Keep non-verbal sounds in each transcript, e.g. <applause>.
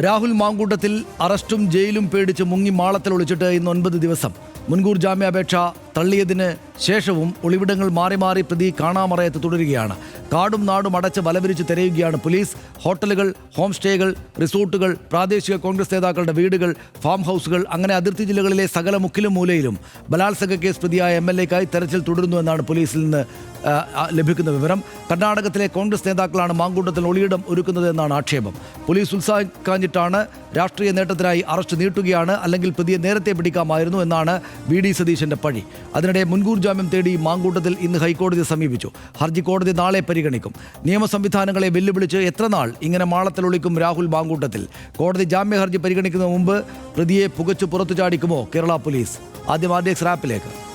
രാഹുൽ മാങ്കൂട്ടത്തിൽ അറസ്റ്റും ജയിലും പേടിച്ച് മുങ്ങി മാളത്തിൽ ഒളിച്ചിട്ട് ഇന്ന് ഒൻപത് ദിവസം. മുൻകൂർ ജാമ്യാപേക്ഷ തള്ളിയതിന് ശേഷവും ഒളിവിടങ്ങൾ മാറി മാറി പ്രതി കാണാമറയത്ത് തുടരുകയാണ്. കാടും നാടും അടച്ച് വലവിരിച്ച് തിരയുകയാണ് പോലീസ്. ഹോട്ടലുകൾ ഹോം സ്റ്റേകൾ റിസോർട്ടുകൾ പ്രാദേശിക കോൺഗ്രസ് നേതാക്കളുടെ വീടുകൾ ഫാം ഹൗസുകൾ അങ്ങനെ അതിർത്തി ജില്ലകളിലെ സകല മുക്കിലും മൂലയിലും. ബലാത്സംഗ കേസ് പ്രതിയായ എം എൽ എക്കായി തെരച്ചിൽ തുടരുന്നുവെന്നാണ് പോലീസിൽ നിന്ന് ലഭിക്കുന്ന വിവരം. കർണാടകത്തിലെ കോൺഗ്രസ് നേതാക്കളാണ് മാങ്കൂട്ടത്തിൽ ഒളിയിടം ഒരുക്കുന്നത് എന്നാണ് ആക്ഷേപം. പോലീസ് ഉത്സാഹിക്കാഞ്ഞിട്ടാണ് രാഷ്ട്രീയ നേട്ടത്തിനായി അറസ്റ്റ് നീട്ടുകയാണ് അല്ലെങ്കിൽ പ്രതിയെ നേരത്തെ പിടിക്കാമായിരുന്നു എന്നാണ് വി ഡി സതീശന്റെ പഴി. അതിനിടെ മുൻകൂർ ജാമ്യം തേടി മാങ്കൂട്ടത്തിൽ ഇന്ന് ഹൈക്കോടതിയെ സമീപിച്ചു. ഹർജി കോടതി നാളെ പരിഗണിക്കും. നിയമ സംവിധാനങ്ങളെ വെല്ലുവിളിച്ച് എത്ര നാൾ ഇങ്ങനെ മാളത്തിൽ ഒളിക്കും രാഹുൽ മാങ്കൂട്ടത്തിൽ? കോടതി ജാമ്യ ഹർജി പരിഗണിക്കുന്നതിന് മുമ്പ് പ്രതിയെ പുകച്ചു പുറത്തു ചാടിക്കുമോ കേരള പോലീസ്? ആദ്യം ഡി എക്സ് റാപ്പിലേക്ക്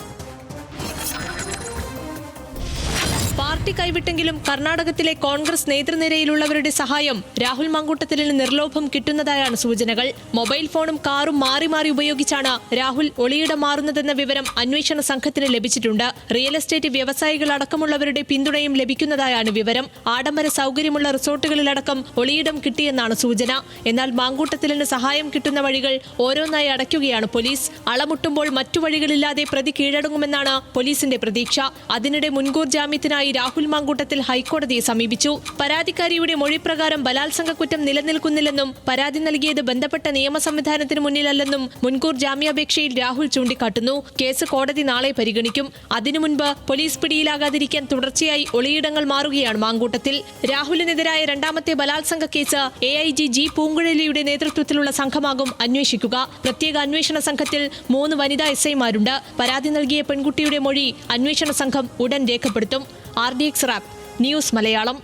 പാർട്ടി കൈവിട്ടെങ്കിലും കർണാടകത്തിലെ കോൺഗ്രസ് നേതൃനിരയിലുള്ളവരുടെ സഹായം രാഹുൽ മങ്കൂട്ടത്തിലിന് നിർലോഭം കിട്ടുന്നതായാണ് സൂചനകൾ. മൊബൈൽ ഫോണും കാറും മാറി മാറി ഉപയോഗിച്ചാണ് രാഹുൽ ഒളിയിടം മാറുന്നതെന്ന വിവരം അന്വേഷണ സംഘത്തിന് ലഭിച്ചിട്ടുണ്ട്. റിയൽ എസ്റ്റേറ്റ് വ്യവസായികൾ അടക്കമുള്ളവരുടെ പിന്തുണയും ലഭിക്കുന്നതായാണ് വിവരം. ആഡംബര സൗകര്യമുള്ള റിസോർട്ടുകളിലടക്കം ഒളിയിടം കിട്ടിയെന്നാണ് സൂചന. എന്നാൽ മാങ്കൂട്ടത്തിലിന് സഹായം കിട്ടുന്ന വഴികൾ ഓരോന്നായി അടയ്ക്കുകയാണ് പോലീസ്. അളമുട്ടുമ്പോൾ മറ്റു വഴികളില്ലാതെ പ്രതി കീഴടങ്ങുമെന്നാണ് പോലീസിന്റെ പ്രതീക്ഷ. അതിനിടെ മുൻകൂർ ജാമ്യത്തിനായി രാഹുൽ മാങ്കൂട്ടത്തിൽ ഹൈക്കോടതിയെ സമീപിച്ചു. പരാതിക്കാരിയുടെ മൊഴി പ്രകാരം ബലാത്സംഗ കുറ്റം നിലനിൽക്കുന്നില്ലെന്നും പരാതി നൽകിയത് ബന്ധപ്പെട്ട നിയമ സംവിധാനത്തിന് മുന്നിലല്ലെന്നും മുൻകൂർ ജാമ്യാപേക്ഷയിൽ രാഹുൽ ചൂണ്ടിക്കാട്ടുന്നു. കേസ് കോടതി നാളെ പരിഗണിക്കും. അതിനു മുൻപ് പോലീസ് പിടിയിലാകാതിരിക്കാൻ തുടർച്ചയായി ഒളിയിടങ്ങൾ മാറുകയാണ് മാങ്കൂട്ടത്തിൽ. രാഹുലിനെതിരായ രണ്ടാമത്തെ ബലാത്സംഗ case A I G G പൂങ്കുഴലിയുടെ നേതൃത്വത്തിലുള്ള സംഘമാകും അന്വേഷിക്കുക. പ്രത്യേക അന്വേഷണ സംഘത്തിൽ മൂന്ന് വനിതാ എസ് ഐമാരുണ്ട് പരാതി നൽകിയ പെൺകുട്ടിയുടെ മൊഴി അന്വേഷണ സംഘം ഉടൻ രേഖപ്പെടുത്തും. R D X wrap news Malayalam.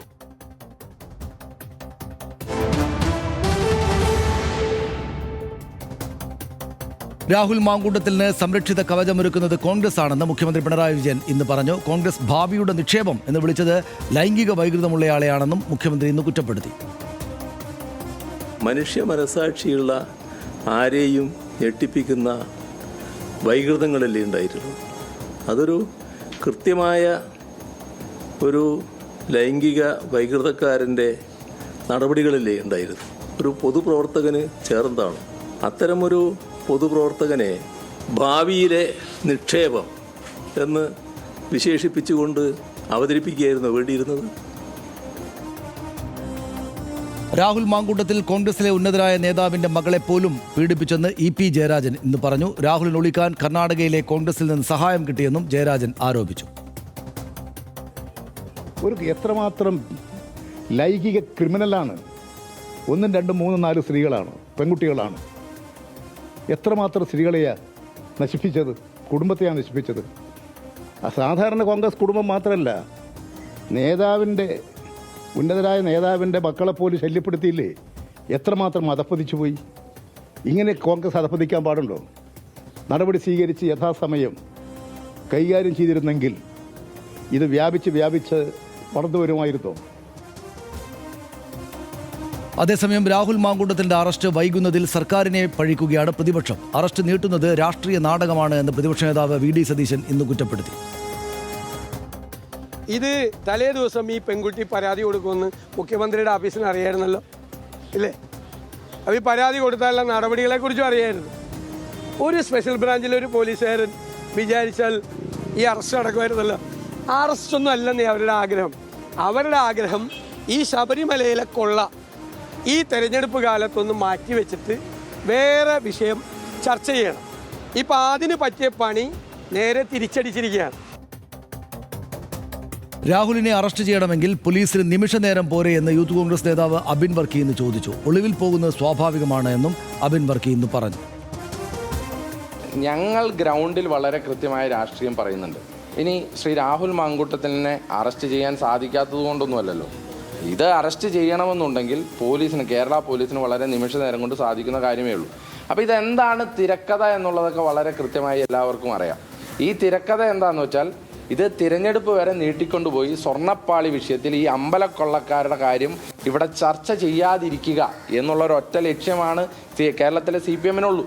Rahul മാങ്കൂട്ടത്തിന് സംരക്ഷിത കവചമൊരുക്കുന്നത് കോൺഗ്രസ് ആണെന്ന് മുഖ്യമന്ത്രി പിണറായി വിജയൻ ഇന്ന് പറഞ്ഞു. കോൺഗ്രസ് ഭാവിയുടെ നിക്ഷേപം എന്ന് വിളിച്ചത് ലൈംഗിക വൈകൃതമുള്ളയാളെയാണെന്നും മുഖ്യമന്ത്രി ഇന്ന് കുറ്റപ്പെടുത്തി. മനുഷ്യ മനസാക്ഷിയുള്ള ആരെയും ഞെട്ടിപ്പിക്കുന്ന വൈകൃതങ്ങളല്ലേ ഉണ്ടായിട്ടുള്ളൂ അതൊരു കൃത്യമായ ഒരു ലൈംഗിക വൈകൃതക്കാരന്റെ നടപടികളില്ലേ ഉണ്ടായിരുന്നു. ഒരു പൊതുപ്രവർത്തകന് ചേർന്നതാണ്. അത്തരമൊരു പൊതുപ്രവർത്തകനെ ഭാവിയിലെ നിക്ഷേപം എന്ന് വിശേഷിപ്പിച്ചുകൊണ്ട് അവതരിപ്പിക്കുകയായിരുന്നു വേണ്ടിയിരുന്നത്. രാഹുൽ മാങ്കൂട്ടത്തിൽ കോൺഗ്രസിലെ ഉന്നതരായ നേതാവിന്റെ മകളെ പോലും പീഡിപ്പിച്ചെന്ന് ഇ പി ജയരാജൻ ഇന്ന് പറഞ്ഞു. രാഹുലിന് ഒളിക്കാൻ കർണാടകയിലെ കോൺഗ്രസിൽ നിന്ന് സഹായം കിട്ടിയെന്നും ജയരാജൻ ആരോപിച്ചു. ഒരു എത്രമാത്രം ലൈംഗിക ക്രിമിനലാണ്? ഒന്നും രണ്ടും മൂന്നും നാല് സ്ത്രീകളാണ് പെൺകുട്ടികളാണ്. എത്രമാത്രം സ്ത്രീകളെയാണ് നശിപ്പിച്ചത്? കുടുംബത്തെയാണ് നശിപ്പിച്ചത്? സാധാരണ കോൺഗ്രസ് കുടുംബം മാത്രമല്ല നേതാവിന്റെ ഉന്നതരായ നേതാവിന്റെ മക്കളെ പോലും ശല്യപ്പെടുത്തിയില്ലേ? എത്രമാത്രം അധപ്പതിച്ചു പോയി? ഇങ്ങനെ കോൺഗ്രസ് അധപ്പതിക്കാൻ പാടുണ്ടോ? നടപടി സ്വീകരിച്ച് യഥാസമയം കൈകാര്യം ചെയ്തിരുന്നെങ്കിൽ ഇത് വ്യാപിച്ച് വ്യാപിച്ച് വളർന്നു വരുമായിരുന്നോ അതേസമയം രാഹുൽ മാങ്കൂട്ടത്തിന്റെ അറസ്റ്റ് വൈകുന്നതിൽ സർക്കാരിനെ പഴിക്കുകയാണ് പ്രതിപക്ഷം. അറസ്റ്റ് നീട്ടുന്നത് രാഷ്ട്രീയ നാടകമാണ് എന്ന് പ്രതിപക്ഷ നേതാവ് വി ഡി സതീശൻ ഇന്ന് കുറ്റപ്പെടുത്തി. ഇത് തലേ ദിവസം ഈ പെൺകുട്ടി പരാതി കൊടുക്കുമെന്ന് മുഖ്യമന്ത്രിയുടെ ഓഫീസിന് അറിയായിരുന്നല്ലോ? ഇല്ലേ? അത് ഈ പരാതി കൊടുത്താലുള്ള നടപടികളെ കുറിച്ചും അറിയായിരുന്നു. ഒരു സ്പെഷ്യൽ ബ്രാഞ്ചിലെ ഒരു പോലീസുകാരൻ വിചാരിച്ചാൽ ഈ അറസ്റ്റ് നടക്കുമായിരുന്നല്ലോ. ആ അറസ്റ്റ് ഒന്നും അല്ലെന്നേ അവരുടെ ആഗ്രഹം. അവരുടെ ആഗ്രഹം ഈ ശബരിമലയിലെ കൊള്ള ഈ തെരഞ്ഞെടുപ്പ് കാലത്തൊന്ന് മാറ്റിവെച്ചിട്ട് വേറെ വിഷയം ചർച്ച ചെയ്യണം. ഇപ്പം അതിന് പറ്റിയ പണി നേരെ തിരിച്ചടിച്ചിരിക്കുകയാണ്. രാഹുലിനെ അറസ്റ്റ് ചെയ്യണമെങ്കിൽ പോലീസിന് നിമിഷ നേരം പോരെ എന്ന് യൂത്ത് കോൺഗ്രസ് നേതാവ് അബിൻ വർക്കി ഇന്ന് ചോദിച്ചു. ഒളിവിൽ പോകുന്നത് സ്വാഭാവികമാണ് എന്നും അബിൻ വർക്കി ഇന്ന് പറഞ്ഞു. ഞങ്ങൾ ഗ്രൗണ്ടിൽ വളരെ കൃത്യമായ രാഷ്ട്രീയം പറയുന്നുണ്ട്. ഇനി ശ്രീ രാഹുൽ മാങ്കൂട്ടത്തിനെ അറസ്റ്റ് ചെയ്യാൻ സാധിക്കാത്തത് കൊണ്ടൊന്നുമല്ലല്ലോ ഇത് അറസ്റ്റ് ചെയ്യണമെന്നുണ്ടെങ്കിൽ പോലീസിന് കേരള പോലീസിന് വളരെ നിമിഷ നേരം കൊണ്ട് സാധിക്കുന്ന കാര്യമേ ഉള്ളൂ. അപ്പോൾ ഇതെന്താണ് തിരക്കഥ എന്നുള്ളതൊക്കെ വളരെ കൃത്യമായി എല്ലാവർക്കും അറിയാം. ഈ തിരക്കഥ എന്താണെന്ന് വെച്ചാൽ ഇത് തിരഞ്ഞെടുപ്പ് വരെ നീട്ടിക്കൊണ്ടുപോയി സ്വർണപ്പാളി വിഷയത്തിൽ ഈ അമ്പലക്കൊള്ളക്കാരുടെ കാര്യം ഇവിടെ ചർച്ച ചെയ്യാതിരിക്കുക എന്നുള്ള ഒരു ഒറ്റ ലക്ഷ്യമാണ് കേരളത്തിലെ സി പി എമ്മിനുള്ളൂ.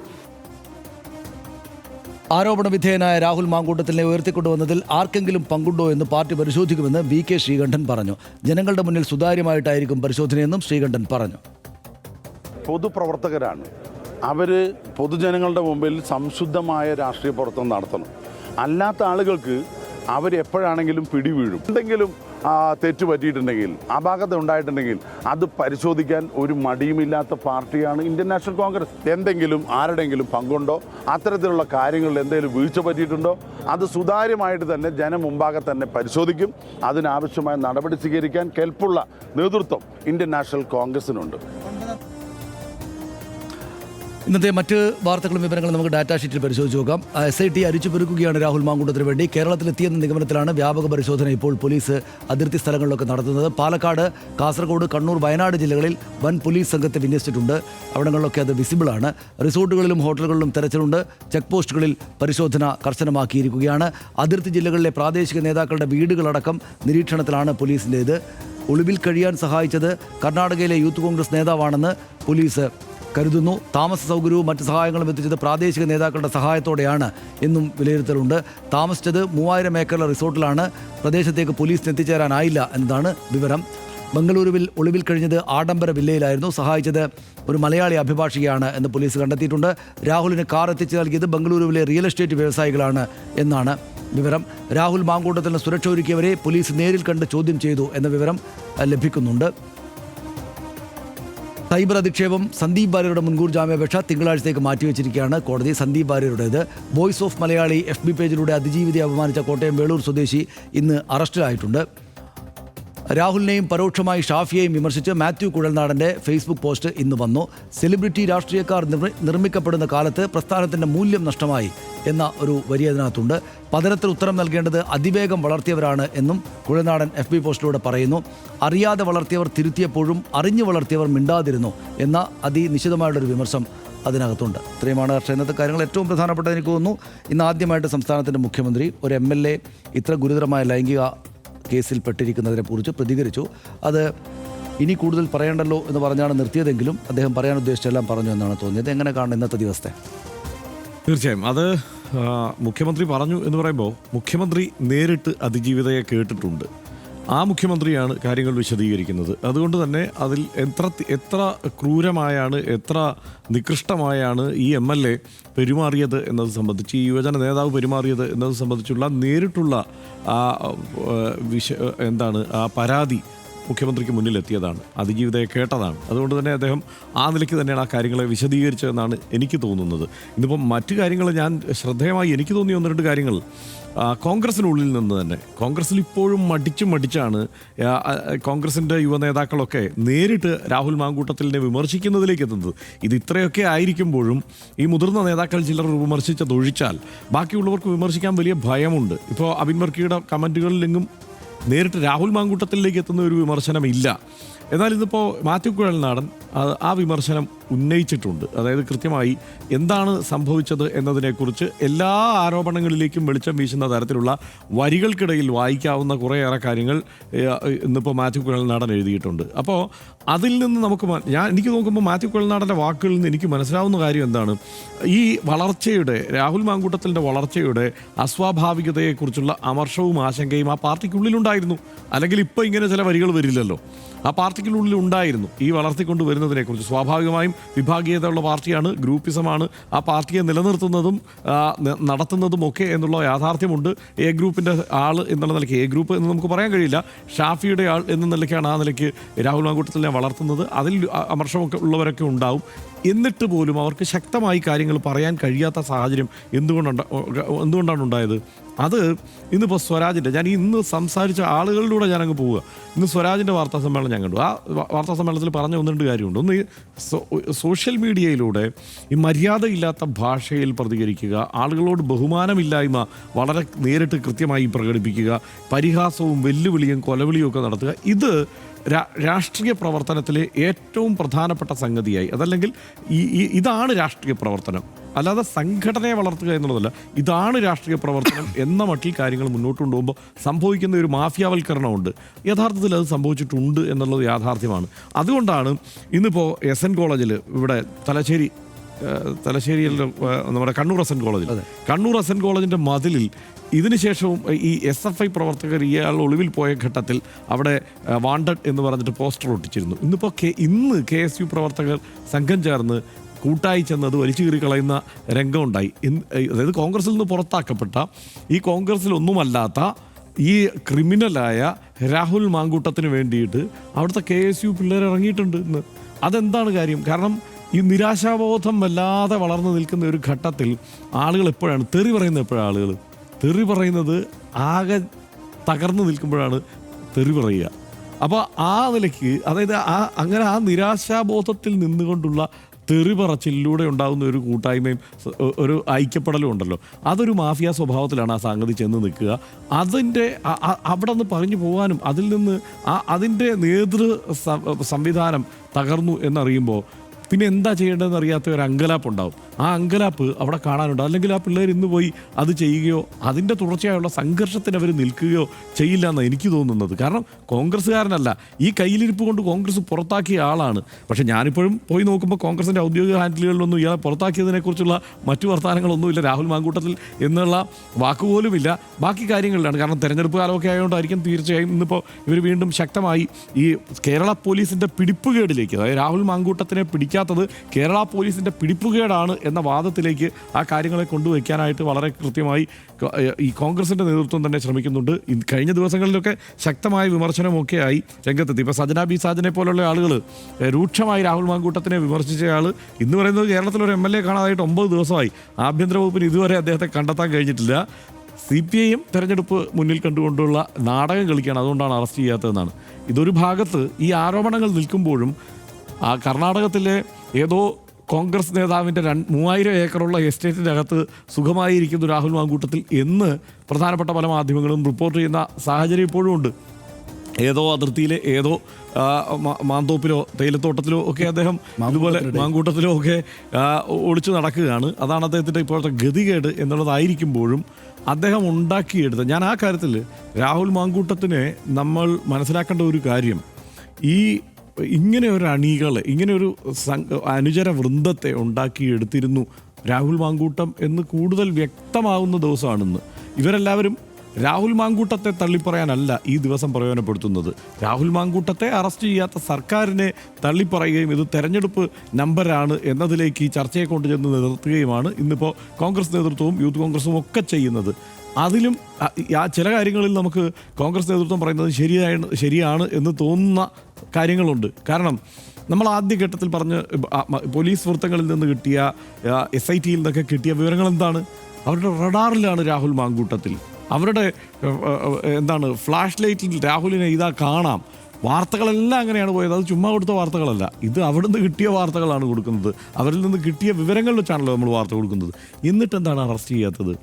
ആരോപണ വിധേയനായ രാഹുൽ മാങ്കൂട്ടത്തിനെ ഉയർത്തിക്കൊണ്ടുവന്നതിൽ ആർക്കെങ്കിലും പങ്കുണ്ടോ എന്ന് പാർട്ടി പരിശോധിക്കുമെന്ന് വി കെ ശ്രീകണ്ഠൻ പറഞ്ഞു. ജനങ്ങളുടെ മുന്നിൽ സുതാര്യമായിട്ടായിരിക്കും പരിശോധനയെന്നും ശ്രീകണ്ഠൻ പറഞ്ഞു. പൊതുപ്രവർത്തകരാണ്. അവർ പൊതുജനങ്ങളുടെ മുമ്പിൽ സംശുദ്ധമായ രാഷ്ട്രീയ പ്രവർത്തനം നടത്തണം. അല്ലാത്ത ആളുകൾക്ക് അവരെപ്പോഴാണെങ്കിലും പിടിവീഴും. എന്തെങ്കിലും തെറ്റ് പറ്റിയിട്ടുണ്ടെങ്കിൽ അപാകത ഉണ്ടായിട്ടുണ്ടെങ്കിൽ അത് പരിശോധിക്കാൻ ഒരു മടിയുമില്ലാത്ത പാർട്ടിയാണ് ഇന്ത്യൻ നാഷണൽ കോൺഗ്രസ്. എന്തെങ്കിലും ആരുടെങ്കിലും പങ്കുണ്ടോ? അത്തരത്തിലുള്ള കാര്യങ്ങളിൽ എന്തെങ്കിലും വീഴ്ച പറ്റിയിട്ടുണ്ടോ? അത് സുതാര്യമായിട്ട് തന്നെ ജനം മുമ്പാകെ തന്നെ പരിശോധിക്കും. അതിനാവശ്യമായ നടപടി സ്വീകരിക്കാൻ കെൽപ്പുള്ള നേതൃത്വം ഇന്ത്യൻ നാഷണൽ കോൺഗ്രസിനുണ്ട്. ഇന്നത്തെ മറ്റ് വാർത്തകളും വിവരങ്ങളും നമുക്ക് ഡാറ്റാ ഷീറ്റിൽ പരിശോധിച്ച് നോക്കാം. എസ് ഐ ടി അരിച്ചു പെരുക്കുകയാണ് രാഹുൽ മാങ്കൂട്ടത്തിന് വേണ്ടി. കേരളത്തിലെത്തിയെന്ന നിഗമനത്തിലാണ് വ്യാപക പരിശോധന ഇപ്പോൾ പോലീസ് അതിർത്തി സ്ഥലങ്ങളിലൊക്കെ നടത്തുന്നത്. പാലക്കാട് കാസർഗോഡ് കണ്ണൂർ വയനാട് ജില്ലകളിൽ വൻ പോലീസ് സംഘത്തെ വിന്യസിച്ചിട്ടുണ്ട്. അവിടങ്ങളിലൊക്കെ അത് വിസിബിളാണ് റിസോർട്ടുകളിലും ഹോട്ടലുകളിലും തെരച്ചിലുണ്ട്. ചെക്ക് പോസ്റ്റുകളിൽ പരിശോധന കർശനമാക്കിയിരിക്കുകയാണ്. അതിർത്തി ജില്ലകളിലെ പ്രാദേശിക നേതാക്കളുടെ വീടുകളടക്കം നിരീക്ഷണത്തിലാണ് പോലീസിന്റെ ഇത് ഒളിവിൽ കഴിയാൻ സഹായിച്ചത് കർണാടകയിലെ യൂത്ത് കോൺഗ്രസ് നേതാവാണെന്ന് പോലീസ് കരുതുന്നു. താമസ സൗകര്യവും മറ്റ് സഹായങ്ങളും എത്തിച്ചത് പ്രാദേശിക നേതാക്കളുടെ സഹായത്തോടെയാണ് എന്നും വിലയിരുത്തലുണ്ട്. താമസിച്ചത് മൂവായിരം ഏക്കറിലെ റിസോർട്ടിലാണ്. പ്രദേശത്തേക്ക് പോലീസിന് എത്തിച്ചേരാനായില്ല എന്നതാണ് വിവരം. ബംഗളൂരുവിൽ ഒളിവിൽ കഴിഞ്ഞത് ആഡംബര വില്ലയിലായിരുന്നു. സഹായിച്ചത് ഒരു മലയാളി അഭിഭാഷികയാണ് എന്ന് പോലീസ് കണ്ടെത്തിയിട്ടുണ്ട്. രാഹുലിന് കാർ എത്തിച്ചു നൽകിയത് ബംഗളൂരുവിലെ റിയൽ എസ്റ്റേറ്റ് വ്യവസായികളാണ് എന്നാണ് വിവരം. രാഹുൽ മാങ്കൂട്ടത്തിന് സുരക്ഷ ഒരുക്കിയവരെ പോലീസ് നേരിൽ കണ്ട് ചോദ്യം ചെയ്തു എന്ന വിവരം ലഭിക്കുന്നുണ്ട്. സൈബർ അധിക്ഷേപം സന്ദീപ് ബാര്യരുടെ മുൻകൂർ ജാമ്യാപേക്ഷ തിങ്കളാഴ്ചത്തേക്ക് മാറ്റിവെച്ചിരിക്കുകയാണ് കോടതി Sandeep ബാര്യരുടേത്. Voice of Malayali F B പേജിലൂടെ അതിജീവിതയെ അപമാനിച്ച കോട്ടയം വേളൂർ സ്വദേശി ഇന്ന് അറസ്റ്റിലായിട്ടുണ്ട്. രാഹുലിനെയും പരോക്ഷമായി ഷാഫിയെയും വിമർശിച്ച് മാത്യു കുഴൽനാടന്റെ ഫേസ്ബുക്ക് പോസ്റ്റ് ഇന്ന് വന്നു. സെലിബ്രിറ്റി രാഷ്ട്രീയക്കാർ നിർമ്മിക്കപ്പെടുന്ന കാലത്ത് പ്രസ്ഥാനത്തിന്റെ മൂല്യം നഷ്ടമായി എന്ന ഒരു വലിയ ഇതിനകത്തുണ്ട് പതനത്തിൽ ഉത്തരം നൽകേണ്ടത് അതിവേഗം വളർത്തിയവരാണ് എന്നും കുഴൽനാടൻ എഫ് ബി പോസ്റ്റിലൂടെ പറയുന്നു. അറിയാതെ വളർത്തിയവർ തിരുത്തിയപ്പോഴും അറിഞ്ഞു വളർത്തിയവർ മിണ്ടാതിരുന്നു എന്ന അതിനിശിതമായുള്ളൊരു വിമർശം അതിനകത്തുണ്ട്. ഇത്രയുമാണ് പക്ഷേ ഇന്നത്തെ കാര്യങ്ങൾ. ഏറ്റവും പ്രധാനപ്പെട്ടത് എനിക്ക് തോന്നുന്നു ഇന്ന് ആദ്യമായിട്ട് സംസ്ഥാനത്തിന്റെ മുഖ്യമന്ത്രി ഒരു എം എൽ എ ഇത്ര ഗുരുതരമായ ലൈംഗിക കേസിൽ പെട്ടിരിക്കുന്നതിനെ കുറിച്ച് പ്രതികരിച്ചു. അത് ഇനി കൂടുതൽ പറയണ്ടല്ലോ എന്ന് പറഞ്ഞാണ് നിർത്തിയതെങ്കിലും അദ്ദേഹം പറയാൻ ഉദ്ദേശിച്ചെല്ലാം പറഞ്ഞു എന്നാണ് തോന്നിയത്. എങ്ങനെ കാണുന്നു ഇന്നത്തെ ദിവസത്തെ? തീർച്ചയായും. അത് മുഖ്യമന്ത്രി പറഞ്ഞു എന്ന് പറയുമ്പോൾ മുഖ്യമന്ത്രി നേരിട്ട് അതിജീവിതയെ കേട്ടിട്ടുണ്ട്. ആ മുഖ്യമന്ത്രിയാണ് കാര്യങ്ങൾ വിശദീകരിക്കുന്നത്. അതുകൊണ്ട് തന്നെ അതിൽ എത്ര എത്ര ക്രൂരമായാണ് എത്ര നികൃഷ്ടമായാണ് ഈ എം എൽ എ പെരുമാറിയത് എന്നത് സംബന്ധിച്ച് ഈ യുവജന നേതാവ് പെരുമാറിയത് എന്നത് സംബന്ധിച്ചുള്ള നേരിട്ടുള്ള ആ വിശ എന്താണ് ആ പരാതി മുഖ്യമന്ത്രിക്ക് മുന്നിൽ എത്തിയതാണ് അതിജീവിതയെ കേട്ടതാണ്. അതുകൊണ്ട് തന്നെ അദ്ദേഹം ആ നിലയ്ക്ക് തന്നെയാണ് ആ കാര്യങ്ങളെ വിശദീകരിച്ചതെന്നാണ് എനിക്ക് തോന്നുന്നത്. ഇന്നിപ്പം മറ്റു കാര്യങ്ങൾ ഞാൻ ശ്രദ്ധേയമായി എനിക്ക് തോന്നിയ ഒന്ന് രണ്ട് കാര്യങ്ങൾ. കോൺഗ്രസിനുള്ളിൽ നിന്ന് തന്നെ. കോൺഗ്രസിൽ ഇപ്പോഴും മടിച്ചും മടിച്ചാണ് കോൺഗ്രസിന്റെ യുവ നേതാക്കളൊക്കെ നേരിട്ട് രാഹുൽ മാങ്കൂട്ടത്തിലിനെ വിമർശിക്കുന്നതിലേക്ക് എത്തുന്നത്. ഇത് ഇത്രയൊക്കെ ആയിരിക്കുമ്പോഴും ഈ മുതിർന്ന നേതാക്കൾ ചിലർ വിമർശിച്ചതൊഴിച്ചാൽ ബാക്കിയുള്ളവർക്ക് വിമർശിക്കാൻ വലിയ ഭയമുണ്ട്. ഇപ്പോൾ അബിൻ വർക്കിയുടെ കമന്റുകളിലെങ്ങും നേരിട്ട് രാഹുൽ മാങ്കൂട്ടത്തിലേക്ക് എത്തുന്ന ഒരു വിമർശനമില്ല. എന്നാൽ ഇന്നിപ്പോൾ മാത്യു കുഴൽനാടൻ ആ- ആ വിമർശനം ഉന്നയിച്ചിട്ടുണ്ട്. അതായത് കൃത്യമായി എന്താണ് സംഭവിച്ചത് എന്നതിനെക്കുറിച്ച് എല്ലാ ആരോപണങ്ങളിലേക്കും വെളിച്ചം വീശുന്ന തരത്തിലുള്ള വരികൾക്കിടയിൽ വായിക്കാവുന്ന കുറേയേറെ കാര്യങ്ങൾ ഇന്നിപ്പോൾ മാത്യു കുഴൽനാടൻ എഴുതിയിട്ടുണ്ട്. അപ്പോൾ അതിൽ നിന്ന് നമുക്ക് ഞാൻ എനിക്ക് നോക്കുമ്പോൾ മാത്യു കുഴൽനാടന്റെ വാക്കുകളിൽ നിന്ന് എനിക്ക് മനസ്സിലാവുന്ന കാര്യം എന്താണ്? ഈ വളർച്ചയുടെ രാഹുൽ മാങ്കൂട്ടത്തിന്റെ വളർച്ചയുടെ അസ്വാഭാവികതയെക്കുറിച്ചുള്ള അമർഷവും ആശങ്കയും ആ പാർട്ടിക്കുള്ളിലുണ്ടായിരുന്നു. അല്ലെങ്കിൽ ഇപ്പോൾ ഇങ്ങനെ ചില വരികൾ വരില്ലല്ലോ. ആ പാർട്ടിക്കുള്ളിൽ ഉണ്ടായിരുന്നു. ഈ വളർത്തിക്കൊണ്ട് വരുന്നതിനെക്കുറിച്ച് സ്വാഭാവികമായും വിഭാഗീയതയുള്ള പാർട്ടിയാണ് ഗ്രൂപ്പിസമാണ്. ആ പാർട്ടിയെ നിലനിർത്തുന്നതും നടത്തുന്നതും ഒക്കെ എന്നുള്ള യാഥാർത്ഥ്യമുണ്ട്. എ ഗ്രൂപ്പിന്റെ ആൾ എന്നുള്ള നിലയ്ക്ക് എ ഗ്രൂപ്പ് എന്ന് നമുക്ക് പറയാൻ കഴിയില്ല. ഷാഫിയുടെ ആൾ എന്ന നിലയ്ക്കാണ് ആ നിലയ്ക്ക് രാഹുൽ മാങ്കൂട്ടത്തിനെ വളർത്തുന്നത്. അതിൽ അമർഷമൊക്കെ ഉള്ളവരൊക്കെ ഉണ്ടാവും. എന്നിട്ട് പോലും അവർക്ക് ശക്തമായി കാര്യങ്ങൾ പറയാൻ കഴിയാത്ത സാഹചര്യം എന്തുകൊണ്ടുണ്ട എന്തുകൊണ്ടാണ് ഉണ്ടായത്? അത് ഇന്നിപ്പോൾ സ്വരാജിന്റെ ഞാൻ ഇന്ന് സംസാരിച്ച ആളുകളിലൂടെ ഞാനങ്ങ് പോവുക. ഇന്ന് സ്വരാജിന്റെ വാർത്താ സമ്മേളനം ഞാൻ കണ്ടു. ആ വാർത്താ സമ്മേളനത്തിൽ പറഞ്ഞ ഒന്ന് രണ്ട് കാര്യമുണ്ട്. ഒന്ന് സോഷ്യൽ മീഡിയയിലൂടെ ഈ മര്യാദയില്ലാത്ത ഭാഷയിൽ പ്രതികരിക്കുക ആളുകളോട് ബഹുമാനമില്ലായ്മ വളരെ നേരിട്ട് കൃത്യമായി പ്രകടിപ്പിക്കുക പരിഹാസവും വെല്ലുവിളിയും കൊലവിളിയും ഒക്കെ നടത്തുക ഇത് രാഷ്ട്രീയ പ്രവർത്തനത്തിലെ ഏറ്റവും പ്രധാനപ്പെട്ട സംഗതിയായി. അതല്ലെങ്കിൽ ഈ ഇതാണ് രാഷ്ട്രീയ പ്രവർത്തനം. അല്ലാതെ സംഘടനയെ വളർത്തുക എന്നുള്ളതല്ല ഇതാണ് രാഷ്ട്രീയ പ്രവർത്തനം എന്ന മട്ടിൽ കാര്യങ്ങൾ മുന്നോട്ട് കൊണ്ടുപോകുമ്പോൾ സംഭവിക്കുന്ന ഒരു മാഫിയാവൽക്കരണമുണ്ട്. യഥാർത്ഥത്തിൽ അത് സംഭവിച്ചിട്ടുണ്ട് എന്നുള്ളത് യാഥാർത്ഥ്യമാണ്. അതുകൊണ്ടാണ് ഇന്നിപ്പോൾ എസ് എൻ കോളേജിൽ ഇവിടെ തലശ്ശേരി ഏഹ്, തലശ്ശേരിയിൽ നമ്മുടെ കണ്ണൂർ അസൻ കോളേജിൽ. കണ്ണൂർ അസൻ കോളേജിന്റെ കോളേജിന്റെ മതിലിൽ ഇതിനുശേഷവും ഈ എസ് എഫ് ഐ പ്രവർത്തകർ ഇയാൾ ഒളിവിൽ പോയ ഘട്ടത്തിൽ അവിടെ വാണ്ടഡ് എന്ന് പറഞ്ഞിട്ട് പോസ്റ്റർ ഒട്ടിച്ചിരുന്നു. ഇന്നിപ്പോൾ കെ ഇന്ന് കെ എസ് യു പ്രവർത്തകർ സംഘം ചേർന്ന് കൂട്ടായി ചെന്ന് അത് വലിച്ചു കീറി കളയുന്ന രംഗമുണ്ടായി. അതായത് കോൺഗ്രസിൽ നിന്ന് പുറത്താക്കപ്പെട്ട ഈ കോൺഗ്രസിലൊന്നുമല്ലാത്ത ഈ ക്രിമിനലായ രാഹുൽ മാങ്കൂട്ടത്തിന് വേണ്ടിയിട്ട് അവിടുത്തെ കെ എസ് യു പിള്ളേർ ഇറങ്ങിയിട്ടുണ്ട് ഇന്ന്. അതെന്താണ് കാര്യം? കാരണം ഈ നിരാശാബോധം വല്ലാതെ വളർന്നു നിൽക്കുന്ന ഒരു ഘട്ടത്തിൽ ആളുകൾ എപ്പോഴാണ്? തെറി പറയുന്നത് എപ്പോഴാണ് ആളുകൾ? തെറി പറയുന്നത് ആകെ തകർന്നു നിൽക്കുമ്പോഴാണ് തെറി പറയുക. അപ്പോൾ ആ നിലയ്ക്ക് അതായത് ആ അങ്ങനെ ആ നിരാശാബോധത്തിൽ നിന്നുകൊണ്ടുള്ള തെറി പറച്ചിലൂടെ ഉണ്ടാകുന്ന ഒരു കൂട്ടായ്മയും ഒരു ഐക്യപ്പെടലും ഉണ്ടല്ലോ. അതൊരു മാഫിയ സ്വഭാവത്തിലാണ് ആ സംഗതി ചെന്ന് നിൽക്കുക. അതിന്റെ അവിടെ നിന്ന് പറഞ്ഞു പോകാനും അതിൽ നിന്ന് ആ അതിന്റെ നേതൃ സംവിധാനം തകർന്നു എന്നറിയുമ്പോൾ പിന്നെ എന്താ ചെയ്യേണ്ടതെന്ന് അറിയാത്ത ഒരു അങ്കലാപ്പ് ഉണ്ടാവും. ആ അങ്കലാപ്പ് അവിടെ കാണാനുണ്ട്. അല്ലെങ്കിൽ ആ പിള്ളേർ ഇന്ന് പോയി അത് ചെയ്യുകയോ അതിന്റെ തുടർച്ചയായുള്ള സംഘർഷത്തിന് അവർ നിൽക്കുകയോ ചെയ്യില്ല എന്നാണ് എനിക്ക് തോന്നുന്നത്. കാരണം കോൺഗ്രസ്സുകാരനല്ല. ഈ കയ്യിലിരിപ്പ് കൊണ്ട് കോൺഗ്രസ് പുറത്താക്കിയ ആളാണ്. പക്ഷെ ഞാനിപ്പോഴും പോയി നോക്കുമ്പോൾ കോൺഗ്രസിന്റെ ഔദ്യോഗിക ഹാൻഡിലുകളിലൊന്നും ഇയാളെ പുറത്താക്കിയതിനെക്കുറിച്ചുള്ള മറ്റു വർത്തമാനങ്ങളൊന്നുമില്ല. രാഹുൽ മാങ്കൂട്ടത്തിൽ എന്നുള്ള വാക്കുപോലുമില്ല. ബാക്കി കാര്യങ്ങളിലാണ്. കാരണം തെരഞ്ഞെടുപ്പ് കാലമൊക്കെ ആയതുകൊണ്ടായിരിക്കും തീർച്ചയായും ഇന്നിപ്പോൾ ഇവർ വീണ്ടും ശക്തമായി ഈ കേരള പോലീസിന്റെ പിടിപ്പുകേടിലേക്ക് അതായത് രാഹുൽ മാങ്കൂട്ടത്തിനെ പിടിക്കാത്തത് കേരള പോലീസിന്റെ പിടിപ്പുകേടാണ് എന്ന വാദത്തിലേക്ക് ആ കാര്യങ്ങളെ കൊണ്ടുവയ്ക്കാനായിട്ട് വളരെ കൃത്യമായി ഈ കോൺഗ്രസിന്റെ നേതൃത്വം തന്നെ ശ്രമിക്കുന്നുണ്ട്. കഴിഞ്ഞ ദിവസങ്ങളിലൊക്കെ ശക്തമായ വിമർശനമൊക്കെ ആയി രംഗത്തെത്തി. ഇപ്പോൾ സജന ബി സാജനെ പോലുള്ള ആളുകൾ രൂക്ഷമായി രാഹുൽ മാങ്കൂട്ടത്തിനെ വിമർശിച്ച ആൾ ഇന്ന് പറയുന്നത് കേരളത്തിൽ ഒരു എം എൽ എ കാണാതായിട്ട് ഒമ്പത് ദിവസമായി. ആഭ്യന്തര വകുപ്പിന് ഇതുവരെ അദ്ദേഹത്തെ കണ്ടെത്താൻ കഴിഞ്ഞിട്ടില്ല. സി പി ഐയും തെരഞ്ഞെടുപ്പ് മുന്നിൽ കണ്ടുകൊണ്ടുള്ള നാടകം കളിക്കുകയാണ് അതുകൊണ്ടാണ് അറസ്റ്റ് ചെയ്യാത്തതെന്നാണ്. ഇതൊരു ഭാഗത്ത് ഈ ആരോപണങ്ങൾ നിൽക്കുമ്പോഴും ആ കർണാടകത്തിലെ ഏതോ കോൺഗ്രസ് നേതാവിന്റെ രണ്ട് മൂവായിരം ഏക്കറുള്ള എസ്റ്റേറ്റിന്റെ അകത്ത് സുഖമായിരിക്കുന്നു രാഹുൽ മാങ്കൂട്ടത്തിൽ എന്ന് പ്രധാനപ്പെട്ട പല മാധ്യമങ്ങളും റിപ്പോർട്ട് ചെയ്യുന്ന സാഹചര്യം ഇപ്പോഴും ഉണ്ട്. ഏതോ അതിർത്തിയിലെ ഏതോ മാന്തോപ്പിലോ തേയിലത്തോട്ടത്തിലോ ഒക്കെ അദ്ദേഹം ഇതുപോലെ മാങ്കൂട്ടത്തിലോ ഒക്കെ ഒളിച്ചു നടക്കുകയാണ്. അതാണ് അദ്ദേഹത്തിന്റെ ഇപ്പോഴത്തെ ഗതികേട് എന്നുള്ളതായിരിക്കുമ്പോഴും അദ്ദേഹം ഉണ്ടാക്കിയെടുത്ത ഞാൻ ആ കാര്യത്തിൽ രാഹുൽ മാങ്കൂട്ടത്തിനെ നമ്മൾ മനസ്സിലാക്കേണ്ട ഒരു കാര്യം ഈ ഇങ്ങനെ ഒരു അണികളെ ഇങ്ങനെ ഒരു അനുചര വൃന്ദത്തെ ഉണ്ടാക്കിയെടുത്തിരുന്നു രാഹുൽ മാങ്കൂട്ടം എന്ന് കൂടുതൽ വ്യക്തമാവുന്ന ദിവസമാണെന്ന്. ഇവരെല്ലാവരും രാഹുൽ മാങ്കൂട്ടത്തെ തള്ളിപ്പറയാനല്ല ഈ ദിവസം പ്രയോജനപ്പെടുത്തുന്നത്. രാഹുൽ മാങ്കൂട്ടത്തെ അറസ്റ്റ് ചെയ്യാത്ത സർക്കാരിനെ തള്ളിപ്പറയുകയും ഇത് തെരഞ്ഞെടുപ്പ് നമ്പരാണ് എന്നതിലേക്ക് ഈ ചർച്ചയെ കൊണ്ടുചെന്ന് നിർത്തുകയുമാണ് ഇന്നിപ്പോൾ കോൺഗ്രസ് നേതൃത്വവും യൂത്ത് കോൺഗ്രസും ഒക്കെ ചെയ്യുന്നത്. അതിലും ആ ചില കാര്യങ്ങളിൽ നമുക്ക് കോൺഗ്രസ് നേതൃത്വം പറയുന്നത് ശരിയായ ശരിയാണ് എന്ന് തോന്നുന്ന കാര്യങ്ങളുണ്ട്. കാരണം നമ്മൾ ആദ്യഘട്ടത്തിൽ പറഞ്ഞ് പോലീസ് വൃത്തങ്ങളിൽ നിന്ന് കിട്ടിയ എസ് ഐ ടിയിൽ നിന്നൊക്കെ കിട്ടിയ വിവരങ്ങൾ എന്താണ്? അവരുടെ റഡാറിലാണ് രാഹുൽ മാങ്കൂട്ടത്തിൽ. അവരുടെ എന്താണ് ഫ്ലാഷ് ലൈറ്റിൽ രാഹുലിനെ ഇതാ കാണാം. വാർത്തകളെല്ലാം അങ്ങനെയാണ് പോയത്. അത് ചുമ്മാ കൊടുത്ത വാർത്തകളല്ല. ഇത് അവിടുന്ന് കിട്ടിയ വാർത്തകളാണ് കൊടുക്കുന്നത്. അവരിൽ നിന്ന് കിട്ടിയ വിവരങ്ങളിൽ വെച്ചാണല്ലോ നമ്മൾ വാർത്ത കൊടുക്കുന്നത്. എന്നിട്ട് എന്താണ് അറസ്റ്റ് ചെയ്യാത്തത്?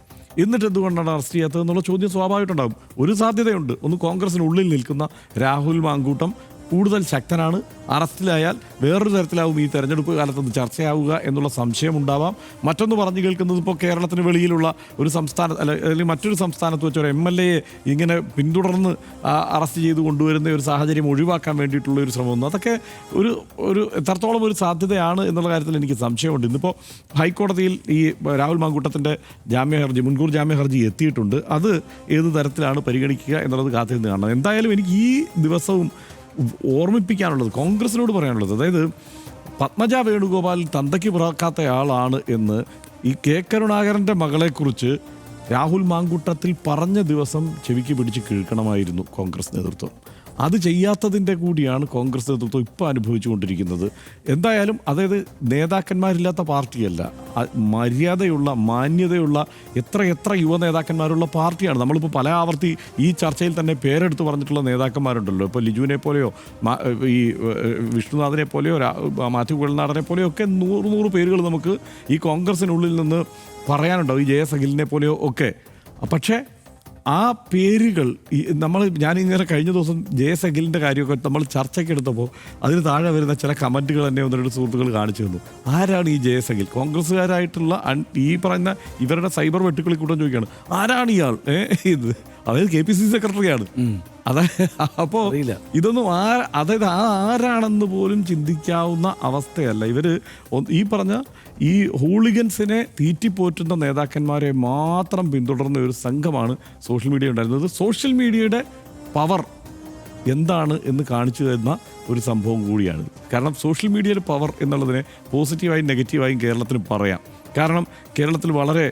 എന്നിട്ട് എന്തുകൊണ്ടാണ് അറസ്റ്റ് ചെയ്യാത്തത് എന്നുള്ള ചോദ്യം സ്വാഭാവികമായിട്ടുണ്ടാകും. ഒരു സാധ്യതയുണ്ട്. ഒന്ന് കോൺഗ്രസിനുള്ളിൽ നിൽക്കുന്ന രാഹുൽ മാങ്കൂട്ടം കൂടുതൽ ശക്തനാണ്. അറസ്റ്റിലായാൽ വേറൊരു തരത്തിലാവും ഈ തെരഞ്ഞെടുപ്പ് കാലത്ത് ചർച്ചയാവുക എന്നുള്ള സംശയം ഉണ്ടാവാം മറ്റൊന്ന് പറഞ്ഞു കേൾക്കുന്നത് ഇപ്പോൾ കേരളത്തിന് വെളിയിലുള്ള ഒരു സംസ്ഥാന അല്ലെങ്കിൽ മറ്റൊരു സംസ്ഥാനത്ത് വെച്ച് ഒരു എം എൽ എയെ ഇങ്ങനെ പിന്തുടർന്ന് അറസ്റ്റ് ചെയ്ത് കൊണ്ടുവരുന്ന ഒരു സാഹചര്യം ഒഴിവാക്കാൻ വേണ്ടിയിട്ടുള്ള ഒരു ശ്രമം അതൊക്കെ ഒരു ഒരു എത്രത്തോളം ഒരു സാധ്യതയാണ് എന്നുള്ള കാര്യത്തിൽ എനിക്ക് സംശയമുണ്ട്. ഇന്നിപ്പോൾ ഹൈക്കോടതിയിൽ ഈ രാഹുൽ മാങ്കൂട്ടത്തിന്റെ ജാമ്യ ഹർജി മുൻകൂർ ജാമ്യ ഹർജി എത്തിയിട്ടുണ്ട്. അത് ഏത് തരത്തിലാണ് പരിഗണിക്കുക എന്നുള്ളത് കാത്തിരുന്ന് കാണണം. എന്തായാലും എനിക്ക് ഈ ദിവസവും ഓർമ്മിപ്പിക്കാനുള്ളത് കോൺഗ്രസിനോട് പറയാനുള്ളത്. അതായത് പത്മജ വേണുഗോപാൽ തന്തയ്ക്ക് പിറക്കാത്തയാളാണ് എന്ന് ഈ കെ കരുണാകരന്റെ മകളെക്കുറിച്ച് രാഹുൽ മാങ്കൂട്ടത്തിൽ പറഞ്ഞ ദിവസം ചെവിക്ക് പിടിച്ച് കേൾക്കണമായിരുന്നു കോൺഗ്രസ് നേതൃത്വം. അത് ചെയ്യാത്തതിന്റെ കൂടിയാണ് കോൺഗ്രസ് നേതൃത്വം ഇപ്പോൾ അനുഭവിച്ചുകൊണ്ടിരിക്കുന്നത്. എന്തായാലും അതായത് നേതാക്കന്മാരില്ലാത്ത പാർട്ടിയല്ല. മര്യാദയുള്ള മാന്യതയുള്ള എത്ര എത്ര യുവ നേതാക്കന്മാരുള്ള പാർട്ടിയാണ്. നമ്മളിപ്പോൾ പല ആവർത്തി ഈ ചർച്ചയിൽ തന്നെ പേരെടുത്ത് പറഞ്ഞിട്ടുള്ള നേതാക്കന്മാരുണ്ടല്ലോ. ഇപ്പോൾ ലിജുവിനെ പോലെയോ ഈ വിഷ്ണുനാഥനെ പോലെയോ മാത്യു കുഴൽനാടനെ പോലെയോ ഒക്കെ നൂറ് നൂറ് പേരുകൾ നമുക്ക് ഈ കോൺഗ്രസിനുള്ളിൽ നിന്ന് പറയാനുണ്ടാവും. ഈ ജയസഖിലിനെ പോലെയോ ഒക്കെ. പക്ഷേ ആ പേരുകൾ നമ്മൾ ഞാൻ ഞാനിങ്ങനെ കഴിഞ്ഞ ദിവസം ജയസഖിലിന്റെ കാര്യമൊക്കെ നമ്മൾ ചർച്ചയ്ക്ക് എടുത്തപ്പോൾ അതിന് താഴെ വരുന്ന ചില കമന്റുകൾ തന്നെ ഒന്ന് സുഹൃത്തുക്കൾ കാണിച്ചു തന്നു. ആരാണ് ഈ ജയസഖിൽ കോൺഗ്രസ്സുകാരായിട്ടുള്ള അൺ- ഈ പറഞ്ഞ ഇവരുടെ സൈബർ വെട്ടുക്കളിൽ കൂട്ടം ചോദിക്കുകയാണ്. ആരാണ് ഇയാൾ? ഏ ഇത് അതായത് കെ പി സി സെക്രട്ടറിയാണ്. അതായത് അപ്പോ ഇതൊന്നും ആ അതായത് ആ ആരാണെന്ന് പോലും ചിന്തിക്കാവുന്ന അവസ്ഥയല്ല. ഇവർ ഈ പറഞ്ഞ ഈ ഹൂളിഗൻസിനെ തീറ്റിപ്പോറ്റുന്ന നേതാക്കന്മാരെ മാത്രം പിന്തുടർന്ന ഒരു സംഘമാണ് സോഷ്യൽ മീഡിയ ഉണ്ടായിരുന്നത്. സോഷ്യൽ മീഡിയയുടെ പവർ എന്താണ് എന്ന് കാണിച്ചു തരുന്ന ഒരു സംഭവം കൂടിയാണ്. കാരണം സോഷ്യൽ മീഡിയയുടെ പവർ എന്നുള്ളതിനെ പോസിറ്റീവായും നെഗറ്റീവായും കേരളത്തിന് പറയാം. കാരണം കേരളത്തിൽ വളരെ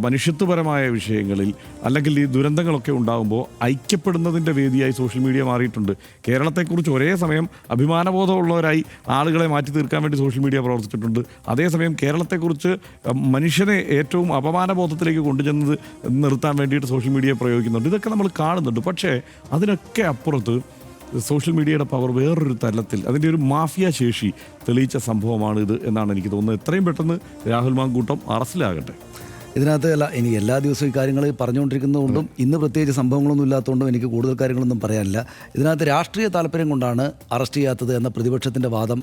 മനുഷ്യത്വപരമായ വിഷയങ്ങളിൽ അല്ലെങ്കിൽ ഈ ദുരന്തങ്ങളൊക്കെ ഉണ്ടാകുമ്പോൾ ഐക്യപ്പെടുന്നതിന്റെ വേദിയായി സോഷ്യൽ മീഡിയ മാറിയിട്ടുണ്ട്. കേരളത്തെക്കുറിച്ച് ഒരേ സമയം അഭിമാനബോധമുള്ളവരായി ആളുകളെ മാറ്റി തീർക്കാൻ വേണ്ടി സോഷ്യൽ മീഡിയ പ്രവർത്തിച്ചിട്ടുണ്ട്. അതേസമയം കേരളത്തെക്കുറിച്ച് മനുഷ്യനെ ഏറ്റവും അപമാനബോധത്തിലേക്ക് കൊണ്ടുചെന്നത് നിർത്താൻ വേണ്ടിയിട്ട് സോഷ്യൽ മീഡിയ പ്രയോഗിക്കുന്നുണ്ട്. ഇതൊക്കെ നമ്മൾ കാണുന്നുണ്ട്. പക്ഷേ അതിനൊക്കെ അപ്പുറത്ത് സോഷ്യൽ മീഡിയയുടെ പവർ വേറൊരു തലത്തിൽ അതിന്റെ ഒരു മാഫിയ ശേഷി തെളിയിച്ച സംഭവമാണ് ഇത് എന്നാണ് എനിക്ക് തോന്നുന്നത്. എത്രയും പെട്ടെന്ന് രാഹുൽ മാങ്കൂട്ടം അറസ്റ്റിലാകട്ടെ. ഇതിനകത്ത് അല്ല ഇനി എല്ലാ ദിവസവും ഈ കാര്യങ്ങൾ പറഞ്ഞുകൊണ്ടിരിക്കുന്നതുകൊണ്ടും ഇന്ന് പ്രത്യേകിച്ച് സംഭവങ്ങളൊന്നും ഇല്ലാത്തതുകൊണ്ടും എനിക്ക് കൂടുതൽ കാര്യങ്ങളൊന്നും പറയാനില്ല. ഇതിനകത്ത് രാഷ്ട്രീയ താല്പര്യം കൊണ്ടാണ് അറസ്റ്റ് ചെയ്യാത്തത് എന്ന പ്രതിപക്ഷത്തിന്റെ വാദം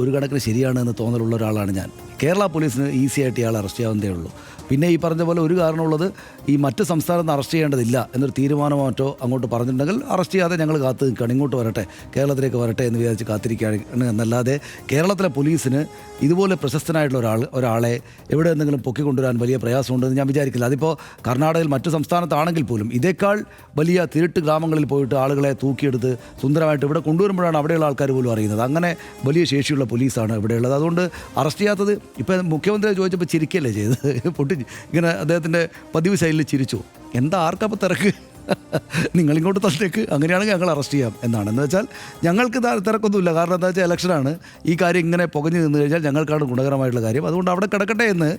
ഒരു കണക്കിന് ശരിയാണ് എന്ന് തോന്നലുള്ള ഒരാളാണ് ഞാൻ. കേരള പോലീസിന് ഈസി ആയിട്ട് ഇയാൾ അറസ്റ്റ് ചെയ്യാവുന്നതേ ഉള്ളൂ. പിന്നെ ഈ പറഞ്ഞ പോലെ ഒരു കാരണമുള്ളത് ഈ മറ്റ് സംസ്ഥാനത്ത് നിന്ന് അറസ്റ്റ് ചെയ്യേണ്ടതില്ല എന്നൊരു തീരുമാനമോ മറ്റോ അങ്ങോട്ട് പറഞ്ഞിട്ടുണ്ടെങ്കിൽ അറസ്റ്റ് ചെയ്യാതെ ഞങ്ങൾ കാത്തു നിൽക്കുകയാണ്. ഇങ്ങോട്ട് വരട്ടെ കേരളത്തിലേക്ക് വരട്ടെ എന്ന് വിചാരിച്ച് കാത്തിരിക്കുകയാണ് എന്നല്ലാതെ കേരളത്തിലെ പോലീസിന് ഇതുപോലെ പ്രശസ്തനായിട്ടുള്ള ഒരാൾ ഒരാളെ എവിടെ എന്തെങ്കിലും പൊക്കിക്കൊണ്ടുവരാൻ വലിയ പ്രയാസമുണ്ടെന്ന് ഞാൻ വിചാരിക്കില്ല. അതിപ്പോൾ കർണാടകയിൽ മറ്റു സംസ്ഥാനത്താണെങ്കിൽ പോലും ഇതേക്കാൾ വലിയ തിരുട്ട് ഗ്രാമങ്ങളിൽ പോയിട്ട് ആളുകളെ തൂക്കിയെടുത്ത് സുന്ദരമായിട്ട് ഇവിടെ കൊണ്ടുവരുമ്പോഴാണ് അവിടെയുള്ള ആൾക്കാർ പോലും അറിയുന്നത്. അങ്ങനെ വലിയ ശേഷിയുള്ള പോലീസാണ് ഇവിടെയുള്ളത്. അതുകൊണ്ട് അറസ്റ്റ് ചെയ്യാത്തത് ഇപ്പം മുഖ്യമന്ത്രി ചോദിച്ചപ്പോൾ ചിരിക്കല്ലേ ചെയ്തത്? <laughs> പൊട്ടി ഇങ്ങനെ അദ്ദേഹത്തിന്റെ പതിവ് ശൈലിയിൽ ചിരിച്ചു. എന്താ ആർക്കപ്പോൾ തിരക്ക്? നിങ്ങളിങ്ങോട്ട് തന്നേക്ക്. അങ്ങനെയാണെങ്കിൽ ഞങ്ങൾ അറസ്റ്റ് ചെയ്യാം എന്നാണ്. എന്ന് വെച്ചാൽ ഞങ്ങൾക്ക് തിരക്കൊന്നുമില്ല. കാരണം എന്താ വെച്ചാൽ ഇലക്ഷനാണ് ഈ കാര്യം ഇങ്ങനെ പുകഞ്ഞു നിന്ന് കഴിഞ്ഞാൽ ഞങ്ങൾക്കാണ് ഗുണകരമായിട്ടുള്ള കാര്യം. അതുകൊണ്ട് അവിടെ കിടക്കട്ടെ എന്ന്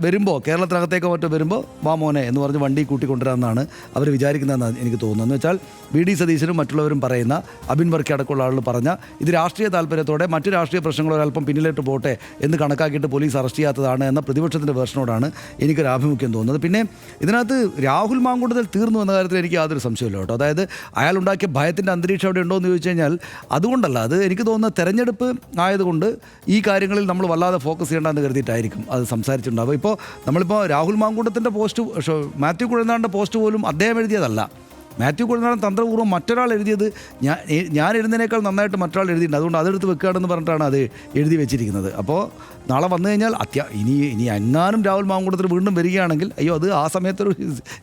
വരുമ്പോൾ കേരളത്തിനകത്തേക്കോ മറ്റോ വരുമ്പോൾ വാ മോനെ എന്ന് പറഞ്ഞ് വണ്ടി കൂട്ടി കൂട്ടിക്കൊണ്ടുവരാമെന്നാണ് അവർ വിചാരിക്കുന്നതെന്നാണ് എനിക്ക് തോന്നുന്നത്. എന്ന് വെച്ചാൽ വി. ഡി. സതീശനും മറ്റുള്ളവരും പറയുന്ന അബിൻ വർക്കി അടക്കമുള്ള ആളുകൾ പറഞ്ഞ ഇത് രാഷ്ട്രീയ താല്പര്യത്തോടെ മറ്റു രാഷ്ട്രീയ പ്രശ്നങ്ങൾ ഒരല്പം പിന്നിലേട്ട് പോട്ടെ എന്ന് കണക്കാക്കിയിട്ട് പോലീസ് അറസ്റ്റ് ചെയ്യാത്തതാണ് എന്ന പ്രതിപക്ഷത്തിന്റെ വേർഷനോടാണ് എനിക്കൊരു ആഭിമുഖ്യം തോന്നുന്നത്. പിന്നെ ഇതിനകത്ത് രാഹുൽ മാങ്കൂട്ടത്തിൽ തീർന്നു എന്ന കാര്യത്തിൽ എനിക്ക് യാതൊരു സംശയമില്ല കേട്ടോ. അതായത് അയാൾ ഉണ്ടാക്കിയ ഭയത്തിന്റെ അന്തരീക്ഷം അവിടെ ഉണ്ടോ എന്ന് ചോദിച്ചു കഴിഞ്ഞാൽ അതുകൊണ്ടല്ല. അത് എനിക്ക് തോന്നുന്ന തെരഞ്ഞെടുപ്പ് ആയതുകൊണ്ട് ഈ കാര്യങ്ങളിൽ നമ്മൾ വല്ലാതെ ഫോക്കസ് ചെയ്യേണ്ടെന്ന് കരുതിയിട്ടായിരിക്കും അത് സംസാരിച്ചിട്ടുണ്ടാവുക. ഇപ്പോൾ നമ്മളിപ്പോൾ രാഹുൽ മാങ്കൂട്ടത്തിന്റെ പോസ്റ്റ് മാത്യു കുഴനാടിന്റെ പോസ്റ്റ് പോലും അദ്ദേഹം എഴുതിയതല്ല. മാത്യു കുഴനാടൻ തന്ത്രപൂർവം മറ്റൊരാൾ എഴുതിയത് ഞാൻ എ- ഞാൻ എഴുതുന്നതിനേക്കാൾ നന്നായിട്ട് മറ്റൊരാൾ എഴുതിയിട്ടുണ്ട്. അതുകൊണ്ട് അതെടുത്ത് വെക്കുകയാണെന്ന് പറഞ്ഞിട്ടാണ് അത് എഴുതി വെച്ചിരിക്കുന്നത്. അപ്പോൾ നാളെ വന്നു കഴിഞ്ഞാൽ അത്യാ ഇനി ഇനി എങ്ങാനും രാഹുൽ മാങ്കൂട്ടത്തിൽ വീണ്ടും വരികയാണെങ്കിൽ അയ്യോ അത് ആ സമയത്തൊരു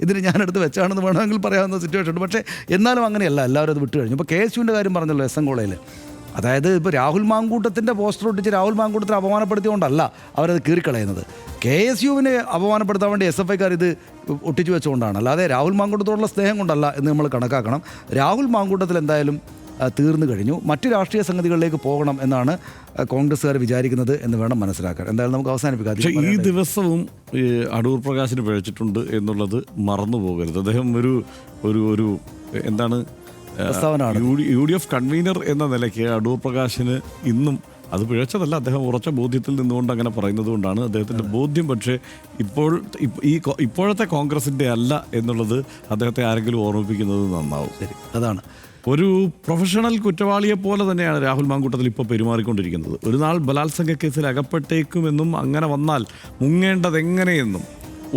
ഇതിന് ഞാൻ എടുത്ത് വെച്ചാണെന്ന് വേണമെങ്കിൽ പറയാവുന്ന സിറ്റുവേഷൻ ഉണ്ട്. പക്ഷേ എന്നാലും അങ്ങനെയല്ല. എല്ലാവരും അത് വിട്ടു കഴിഞ്ഞു ഇപ്പോൾ കെ എസ് യുവിന്റെ കാര്യം പറഞ്ഞല്ലോ എസ് എൻ കോളേജിൽ അതായത് ഇപ്പോൾ രാഹുൽ മാങ്കൂട്ടത്തിന്റെ പോസ്റ്റർ ഒട്ടിച്ച് രാഹുൽ മാങ്കൂട്ടത്തിനെ അപമാനപ്പെടുത്തിയതുകൊണ്ടല്ല അവരത് കീറിക്കളയുന്നത്. കെ എസ് യുവിനെ അപമാനപ്പെടുത്താൻ വേണ്ടി എസ് എഫ് ഐക്കാർ ഇത് ഒട്ടിച്ചു വെച്ചുകൊണ്ടാണ്. അല്ലാതെ രാഹുൽ മാങ്കൂട്ടത്തോടുള്ള സ്നേഹം കൊണ്ടല്ല എന്ന് നമ്മൾ കണക്കാക്കണം. രാഹുൽ മാങ്കൂട്ടത്തിൽ എന്തായാലും തീർന്നു കഴിഞ്ഞു. മറ്റ് രാഷ്ട്രീയ സംഗതികളിലേക്ക് പോകണം എന്നാണ് കോൺഗ്രസ്സുകാർ വിചാരിക്കുന്നത് എന്ന് വേണം മനസ്സിലാക്കാൻ. എന്തായാലും നമുക്ക് അവസാനിപ്പിക്കാം. പക്ഷേ ഈ ദിവസവും അടൂർ പ്രകാശിന് പിഴച്ചിട്ടുണ്ട് എന്നുള്ളത് മറന്നു പോകരുത് അദ്ദേഹം ഒരു ഒരു ഒരു എന്താണ് പ്രസ്താവനയാണ്. യു ഡി- എഫ് കൺവീനർ എന്ന നിലയ്ക്ക് അടൂർ പ്രകാശിന് ഇന്നും അത് പിഴച്ചതല്ല. അദ്ദേഹം ഉറച്ച ബോധ്യത്തിൽ നിന്നുകൊണ്ട് അങ്ങനെ പറയുന്നത് കൊണ്ടാണ് അദ്ദേഹത്തിന്റെ ബോധ്യം. പക്ഷേ ഇപ്പോൾ ഈ ഇപ്പോഴത്തെ കോൺഗ്രസിന്റെ അല്ല എന്നുള്ളത് അദ്ദേഹത്തെ ആരെങ്കിലും ഓർമ്മിപ്പിക്കുന്നത് നന്നാവും. ശരി അതാണ്. ഒരു പ്രൊഫഷണൽ കുറ്റവാളിയെ പോലെ തന്നെയാണ് രാഹുൽ മാങ്കൂട്ടത്തിൽ ഇപ്പോൾ പെരുമാറിക്കൊണ്ടിരിക്കുന്നത്. ഒരു നാൾ ബലാത്സംഗ കേസിൽ അകപ്പെട്ടേക്കുമെന്നും അങ്ങനെ വന്നാൽ മുങ്ങേണ്ടത് എങ്ങനെയെന്നും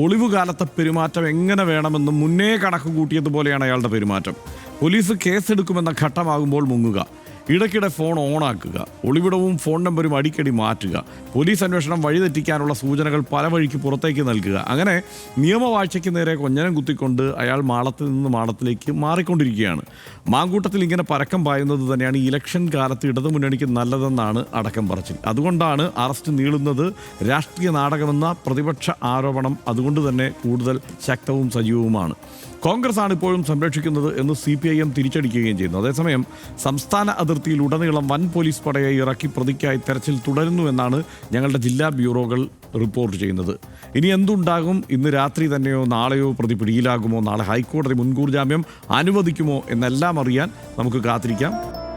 ഒളിവുകാലത്തെ പെരുമാറ്റം എങ്ങനെ വേണമെന്നും മുന്നേ കണക്ക് കൂട്ടിയതുപോലെയാണ് അയാളുടെ പെരുമാറ്റം. പോലീസ് കേസെടുക്കുമെന്ന ഘട്ടമാകുമ്പോൾ മുങ്ങുക. ഇടയ്ക്കിടെ ഫോൺ ഓണാക്കുക. ഒളിവിടവും ഫോൺ നമ്പരും അടിക്കടി മാറ്റുക. പോലീസ് അന്വേഷണം വഴിതെറ്റിക്കാനുള്ള സൂചനകൾ പല വഴിക്ക് പുറത്തേക്ക് നൽകുക. അങ്ങനെ നിയമവാഴ്ചയ്ക്ക് നേരെ കൊഞ്ഞനം കുത്തിക്കൊണ്ട് അയാൾ മാളത്തിൽ നിന്ന് മാളത്തിലേക്ക് മാറിക്കൊണ്ടിരിക്കുകയാണ്. മാങ്കൂട്ടത്തിൽ ഇങ്ങനെ പരക്കം പായുന്നത് തന്നെയാണ് ഇലക്ഷൻ കാലത്ത് ഇടതുമുന്നണിക്ക് നല്ലതെന്നാണ് അടക്കം പറച്ചിൽ. അതുകൊണ്ടാണ് അറസ്റ്റ് നീളുന്നത് രാഷ്ട്രീയ നാടകമെന്ന പ്രതിപക്ഷ ആരോപണം അതുകൊണ്ട് തന്നെ കൂടുതൽ ശക്തവും സജീവവുമാണ്. കോൺഗ്രസ് ആണ് ഇപ്പോഴും സംരക്ഷിക്കുന്നത് എന്ന് സി പി ഐ എം തിരിച്ചടിക്കുകയും ചെയ്യുന്നു. അതേസമയം സംസ്ഥാന അതിർത്തിയിൽ ഉടനീളം വൻ പോലീസ് പടയെ ഇറക്കി പ്രതിക്കായി തെരച്ചിൽ തുടരുന്നു എന്നാണ് ഞങ്ങളുടെ ജില്ലാ ബ്യൂറോകൾ റിപ്പോർട്ട് ചെയ്യുന്നത്. ഇനി എന്തുണ്ടാകും? ഇന്ന് രാത്രി തന്നെയോ നാളെയോ പ്രതി പിടിയിലാകുമോ നാളെ ഹൈക്കോടതി മുൻകൂർ ജാമ്യം അനുവദിക്കുമോ? എന്നെല്ലാം അറിയാൻ നമുക്ക് കാത്തിരിക്കാം.